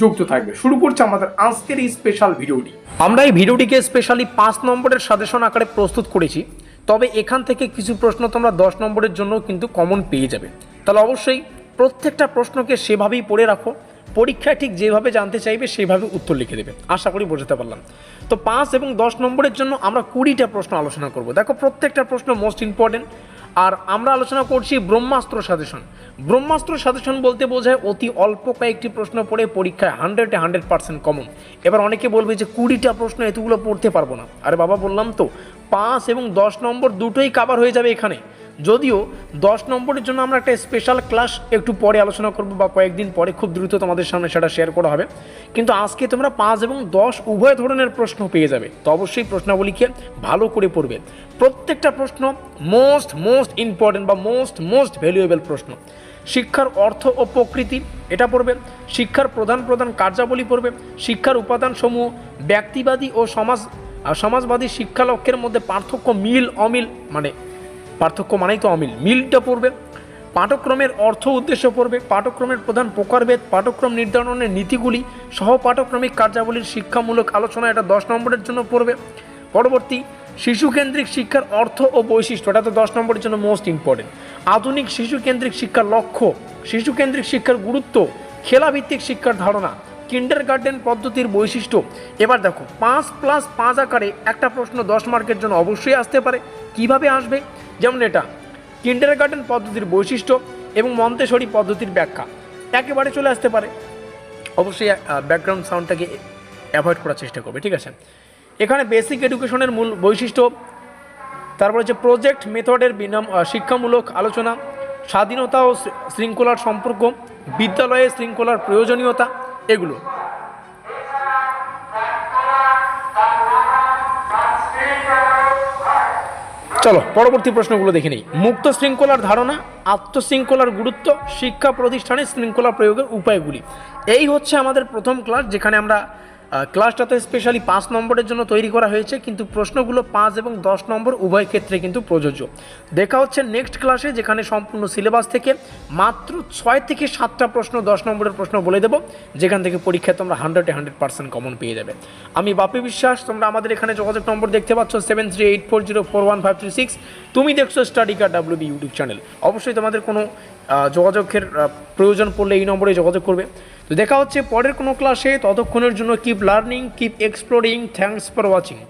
যুক্ত থাকবে। শুরু করছে আমাদের আজকের এই স্পেশাল ভিডিওটি। আমরা এই ভিডিওটিকে স্পেশালি পাঁচ নম্বরের সাজেশন আকারে প্রস্তুত করেছি। তবে এখান থেকে কিছু প্রশ্ন তোমরা দশ নম্বরের জন্য কিন্তু কমন পেয়ে যাবে। তাহলে অবশ্যই প্রত্যেকটা প্রশ্নকে সেভাবেই পড়ে রাখো। পরীক্ষায় ঠিক যেভাবে জানতে চাইবে, সেভাবে উত্তর লিখে দেবে। আশা করি বোঝাতে পারলাম। তো পাঁচ এবং দশ নম্বরের জন্য আমরা কুড়িটা প্রশ্ন আলোচনা করব। দেখো, প্রত্যেকটা প্রশ্ন মোস্ট ইম্পর্টেন্ট আর আমরা আলোচনা করছি ব্রহ্মাস্ত্র সাজেশন। ব্রহ্মাস্ত্র সাজেশন বলতে বোঝায় অতি অল্প কয়েকটি প্রশ্ন পড়ে পরীক্ষায় হান্ড্রেডে হান্ড্রেড পার্সেন্ট কমন এবার অনেকে বলবে যে কুড়িটা প্রশ্ন এতগুলো পড়তে পারব না। আরে বাবা, বললাম তো, পাঁচ এবং দশ নম্বর দুটোই কাবার হয়ে যাবে এখানে। যদিও দশ নম্বরের জন্য আমরা একটা স্পেশাল ক্লাস একটু পরে আলোচনা করব বা কয়েকদিন পরে খুব দ্রুত তোমাদের সামনে সেটা শেয়ার করা হবে। কিন্তু আজকে তোমরা পাঁচ এবং দশ উভয় ধরনের প্রশ্ন পেয়ে যাবে। তো অবশ্যই প্রশ্নাবলীকে ভালো করে পড়বে। প্রত্যেকটা প্রশ্ন মোস্ট মোস্ট ইম্পর্টেন্ট বা মোস্ট মোস্ট ভ্যালুয়েবল প্রশ্ন। শিক্ষার অর্থ ও প্রকৃতি, এটা পড়বে। শিক্ষার প্রধান প্রধান কার্যাবলী পড়বে। শিক্ষার উপাদানসমূহ ব্যক্তিবাদী ও সমাজ সমাজবাদী শিক্ষা লক্ষ্যের মধ্যে পার্থক্য মিল, অমিল মানে পার্থক্য মানেই তো অমিল। মিলটা পড়বে পাঠক্রমের অর্থ উদ্দেশ্য পড়বে পাঠক্রমের প্রধান প্রকারভেদ পাঠক্রম নির্ধারণের নীতিগুলি সহ পাঠক্রমিক কার্যাবলীর শিক্ষামূলক আলোচনা এটা দশ নম্বরের জন্য পড়বে। পরবর্তী, শিশুকেন্দ্রিক শিক্ষার অর্থ ও বৈশিষ্ট্য, এটা তো দশ নম্বরের জন্য মোস্ট ইম্পর্টেন্ট আধুনিক শিশুকেন্দ্রিক শিক্ষার লক্ষ্য, শিশুকেন্দ্রিক শিক্ষার গুরুত্ব, খেলাভিত্তিক শিক্ষার ধারণা কিন্ডার গার্ডেন পদ্ধতির বৈশিষ্ট্য। এবার দেখো, পাঁচ প্লাস পাঁচ আকারে একটা প্রশ্ন দশ মার্কের জন্য অবশ্যই আসতে পারে। কীভাবে আসবে? যেমন এটা কিন্ডার গার্ডেন পদ্ধতির বৈশিষ্ট্য এবং মন্তেশ্বরী পদ্ধতির ব্যাখ্যা। একেবারে চলে আসতে পারে। অবশ্যই ব্যাকগ্রাউন্ড সাউন্ডটাকে অ্যাভয়েড করার চেষ্টা করবে, ঠিক আছে? এখানে বেসিক এডুকেশনের মূল বৈশিষ্ট্য, তারপর হচ্ছে প্রজেক্ট মেথডের বিনাম শিক্ষামূলক আলোচনা, স্বাধীনতা ও শৃঙ্খলার সম্পর্ক, বিদ্যালয়ে শৃঙ্খলার প্রয়োজনীয়তা এগুলো। চলো, পরবর্তী প্রশ্নগুলো দেখে নিই। মুক্ত শৃঙ্খলার ধারণা আত্মশৃঙ্খলার গুরুত্ব, শিক্ষা প্রতিষ্ঠানে শৃঙ্খলা প্রয়োগের উপায়গুলি। এই হচ্ছে আমাদের প্রথম ক্লাস যেখানে আমরা ক্লাসটা তো স্পেশালি পাঁচ নম্বরের জন্য তৈরি করা হয়েছে, কিন্তু প্রশ্নগুলো পাঁচ এবং দশ নম্বর উভয় ক্ষেত্রে কিন্তু প্রযোজ্য। দেখা হচ্ছে নেক্সট ক্লাসে যেখানে সম্পূর্ণ সিলেবাস থেকে মাত্র ছয় থেকে সাতটা প্রশ্ন, দশ নম্বরের প্রশ্ন বলে দেবো, যেখান থেকে পরীক্ষায় তোমরা হান্ড্রেডে হান্ড্রেড পার্সেন্ট কমন পেয়ে যাবে। আমি বাপি বিশ্বাস, তোমরা আমাদের এখানে যোগাযোগ নম্বর দেখতে পাচ্ছ seven three eight four zero four one five three six তুমি দেখছ study Kar W B YouTube channel অবশ্যই তোমাদের কোনো যোগাযোগের প্রয়োজন পড়লে এই নম্বরে যোগাযোগ করবে। তো দেখা হচ্ছে পরের কোনো ক্লাসে ততক্ষণের জন্য keep learning keep exploring thanks for watching